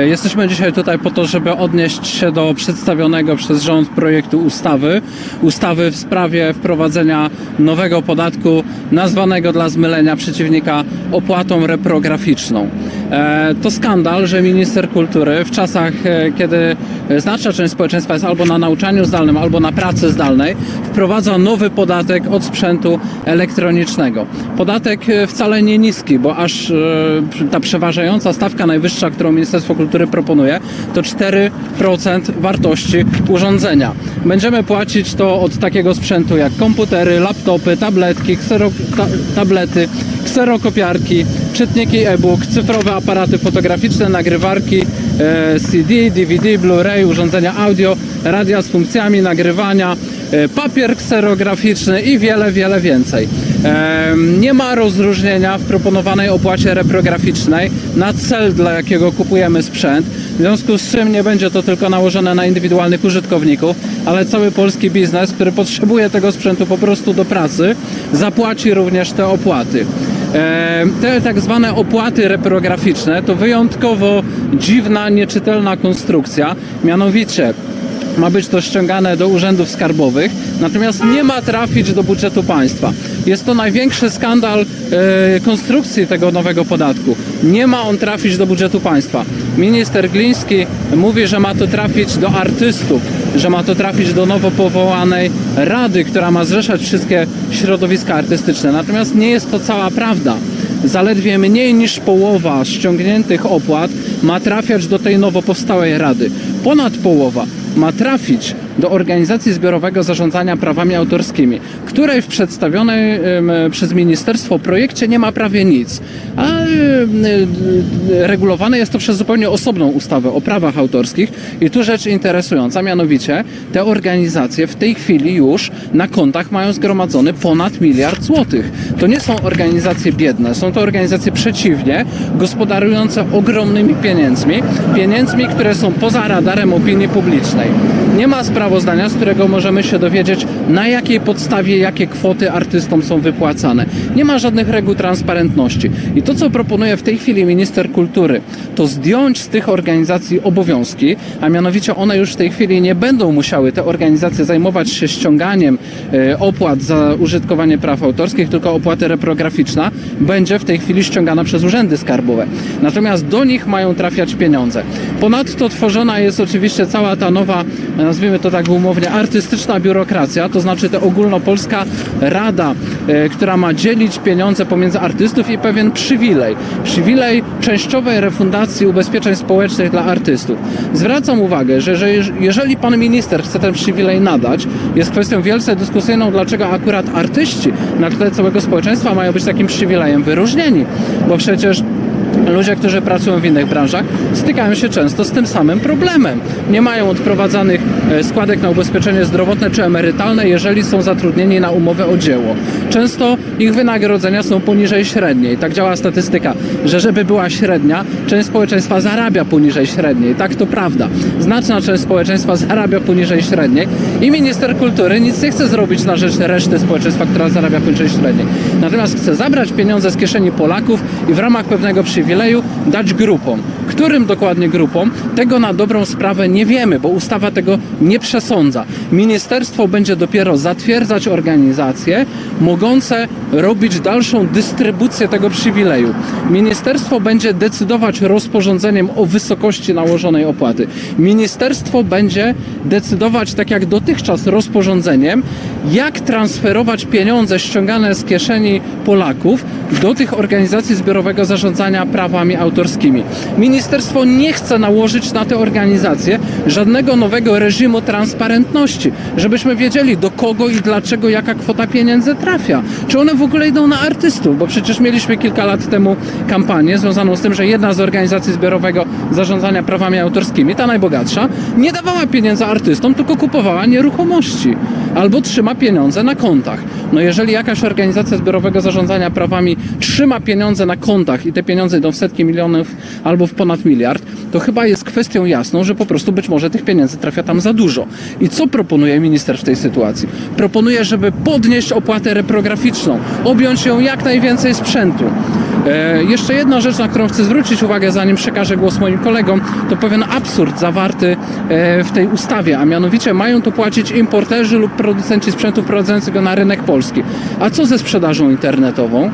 Jesteśmy dzisiaj tutaj po to, żeby odnieść się do przedstawionego przez rząd projektu ustawy. Ustawy w sprawie wprowadzenia nowego podatku nazwanego dla zmylenia przeciwnika opłatą reprograficzną. E, to skandal, że minister kultury w czasach, e, kiedy znaczna część społeczeństwa jest albo na nauczaniu zdalnym, albo na pracy zdalnej, wprowadza nowy podatek od sprzętu elektronicznego. Podatek e, wcale nie niski, bo aż e, ta przeważająca stawka najwyższa, którą Ministerstwo Kultury proponuje, to 4% wartości urządzenia. Będziemy płacić to od takiego sprzętu jak komputery, laptopy, tabletki, ksero, ta, tablety, kserokopiarki, czytniki e-book, cyfrowe aparaty fotograficzne, nagrywarki, CD, DVD, Blu-ray, urządzenia audio, radia z funkcjami nagrywania, e, papier kserograficzny i wiele, wiele więcej. E, Nie ma rozróżnienia w proponowanej opłacie reprograficznej na cel, dla jakiego kupujemy sprzęt. W związku z czym nie będzie to tylko nałożone na indywidualnych użytkowników, ale cały polski biznes, który potrzebuje tego sprzętu po prostu do pracy, zapłaci również te opłaty. Te tak zwane opłaty reprograficzne to wyjątkowo dziwna, nieczytelna konstrukcja. Mianowicie ma być to ściągane do urzędów skarbowych, natomiast nie ma trafić do budżetu państwa. Jest to największy skandal e, konstrukcji tego nowego podatku. Nie ma on trafić do budżetu państwa. Minister Gliński mówi, że ma to trafić do artystów, że ma to trafić do nowo powołanej rady, która ma zrzeszać wszystkie środowiska artystyczne. Natomiast nie jest to cała prawda. Zaledwie mniej niż połowa ściągniętych opłat ma trafiać do tej nowo powstałej rady. Ponad połowa ma trafić do Organizacji Zbiorowego Zarządzania Prawami Autorskimi, której w przedstawionej przez ministerstwo projekcie nie ma prawie nic. A regulowane jest to przez zupełnie osobną ustawę o prawach autorskich. I tu rzecz interesująca, mianowicie te organizacje w tej chwili już na kontach mają zgromadzony ponad miliard złotych. To nie są organizacje biedne, są to organizacje przeciwnie, gospodarujące ogromnymi pieniędzmi, pieniędzmi, które są poza radarem opinii publicznej. Nie ma sprawozdania, z którego możemy się dowiedzieć, na jakiej podstawie jakie kwoty artystom są wypłacane. Nie ma żadnych reguł transparentności. I to, co proponuje w tej chwili minister kultury, to zdjąć z tych organizacji obowiązki, a mianowicie one już w tej chwili nie będą musiały te organizacje zajmować się ściąganiem e, opłat za użytkowanie praw autorskich, tylko opłata reprograficzna będzie w tej chwili ściągana przez urzędy skarbowe. Natomiast do nich mają trafiać pieniądze. Ponadto tworzona jest oczywiście cała ta nowa, nazwijmy to tak umownie, artystyczna biurokracja, to znaczy ta ogólnopolska rada, e, która ma dzielić pieniądze pomiędzy artystów i pewien przywilej. Przywilej częściowej refundacji ubezpieczeń społecznych dla artystów. Zwracam uwagę, że, że jeż- jeżeli pan minister chce ten przywilej nadać, jest kwestią wielce dyskusyjną, dlaczego akurat artyści na tle całego społeczeństwa mają być takim przywilejem wyróżnieni, bo przecież Ludzie, którzy pracują w innych branżach, stykają się często z tym samym problemem. Nie mają odprowadzanych e, składek na ubezpieczenie zdrowotne czy emerytalne, jeżeli są zatrudnieni na umowę o dzieło. Często ich wynagrodzenia są poniżej średniej. Tak działa statystyka, że żeby była średnia, część społeczeństwa zarabia poniżej średniej. Tak to prawda. Znaczna część społeczeństwa zarabia poniżej średniej i minister kultury nic nie chce zrobić na rzecz reszty społeczeństwa, która zarabia poniżej średniej. Natomiast chce zabrać pieniądze z kieszeni Polaków i w ramach pewnego przywileju dać grupom. Którym dokładnie grupom? Tego na dobrą sprawę nie wiemy, bo ustawa tego nie przesądza. Ministerstwo będzie dopiero zatwierdzać organizacje mogące robić dalszą dystrybucję tego przywileju. Ministerstwo będzie decydować rozporządzeniem o wysokości nałożonej opłaty. Ministerstwo będzie decydować, tak jak dotychczas, rozporządzeniem, jak transferować pieniądze ściągane z kieszeni Polaków do tych organizacji zbiorowego zarządzania prawami autorskimi. Ministerstwo nie chce nałożyć na te organizacje żadnego nowego reżimu transparentności, żebyśmy wiedzieli do kogo i dlaczego jaka kwota pieniędzy trafia. Czy one w ogóle idą na artystów, bo przecież mieliśmy kilka lat temu kampanię związaną z tym, że jedna z organizacji zbiorowego zarządzania prawami autorskimi, ta najbogatsza, nie dawała pieniędzy artystom, tylko kupowała nieruchomości albo trzyma pieniądze na kontach. No jeżeli jakaś organizacja zbiorowego zarządzania prawami trzyma pieniądze na kontach i te pieniądze idą w setki milionów albo w ponad ponad miliard, to chyba jest kwestią jasną, że po prostu być może tych pieniędzy trafia tam za dużo. I co proponuje minister w tej sytuacji? Proponuje, żeby podnieść opłatę reprograficzną, objąć ją jak najwięcej sprzętu. E, jeszcze jedna rzecz, na którą chcę zwrócić uwagę, zanim przekażę głos moim kolegom, to pewien absurd zawarty e, w tej ustawie, a mianowicie mają to płacić importerzy lub producenci sprzętu wprowadzający go na rynek polski. A co ze sprzedażą internetową?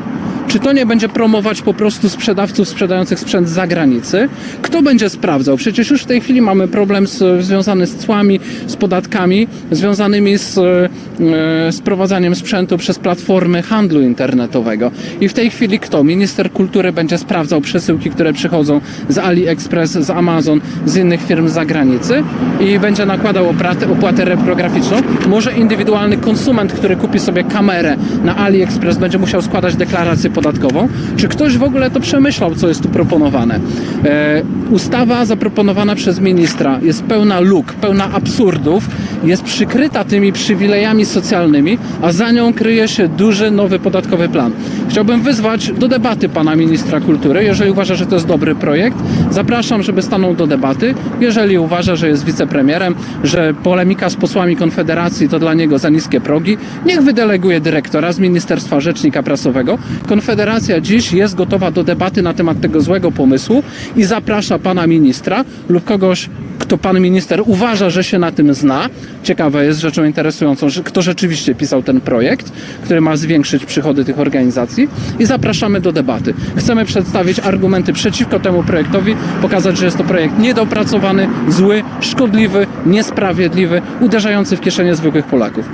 Czy to nie będzie promować po prostu sprzedawców sprzedających sprzęt z zagranicy? Kto będzie sprawdzał? Przecież już w tej chwili mamy problem z, związany z cłami, z podatkami, związanymi z e, sprowadzaniem sprzętu przez platformy handlu internetowego. I w tej chwili kto? Minister kultury będzie sprawdzał przesyłki, które przychodzą z AliExpress, z Amazon, z innych firm z zagranicy i będzie nakładał opłatę, opłatę reprograficzną. Może indywidualny konsument, który kupi sobie kamerę na AliExpress, będzie musiał składać deklarację podatkową. Czy ktoś w ogóle to przemyślał, co jest tu proponowane? E, ustawa zaproponowana przez ministra jest pełna luk, pełna absurdów, jest przykryta tymi przywilejami socjalnymi, a za nią kryje się duży nowy podatkowy plan. Chciałbym wyzwać do debaty pana ministra kultury. Jeżeli uważa, że to jest dobry projekt, zapraszam, żeby stanął do debaty. Jeżeli uważa, że jest wicepremierem, że polemika z posłami Konfederacji to dla niego za niskie progi, niech wydeleguje dyrektora z Ministerstwa Rzecznika Prasowego. Konfederacja dziś jest gotowa do debaty na temat tego złego pomysłu i zaprasza pana ministra lub kogoś, kto pan minister uważa, że się na tym zna. Ciekawe jest rzeczą interesującą, kto rzeczywiście pisał ten projekt, który ma zwiększyć przychody tych organizacji i zapraszamy do debaty. Chcemy przedstawić argumenty przeciwko temu projektowi, pokazać, że jest to projekt niedopracowany, zły, szkodliwy, niesprawiedliwy, uderzający w kieszenie zwykłych Polaków.